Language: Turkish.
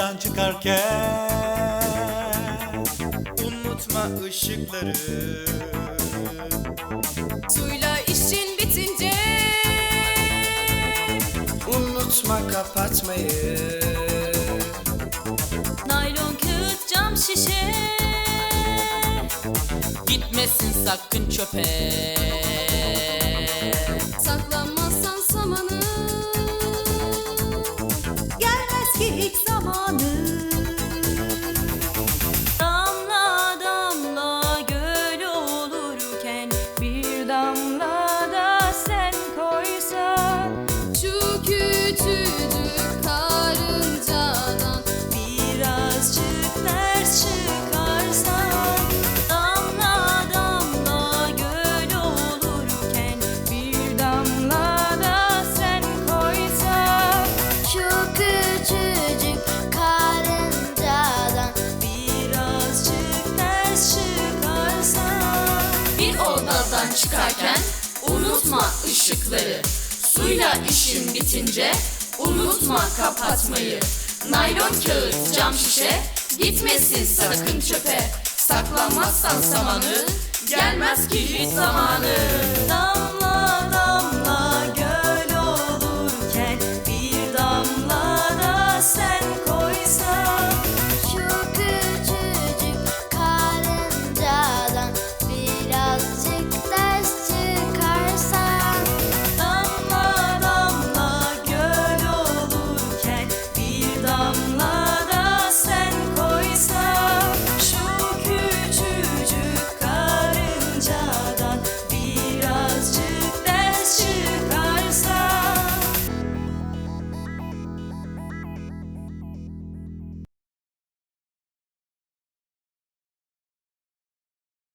odadan çıkarken Unutma ışıkları. Suyla işin bitince Unutma kapatmayı. Naylon kağıt cam şişe. Gitmesin sakın çöpe Bir odadan çıkarken unutma ışıkları. Suyla işin bitince unutma kapatmayı. Naylon kağıt cam şişe gitmesin sakın çöpe. Saklanmazsan samanı gelmez ki hiç zamanı. Damla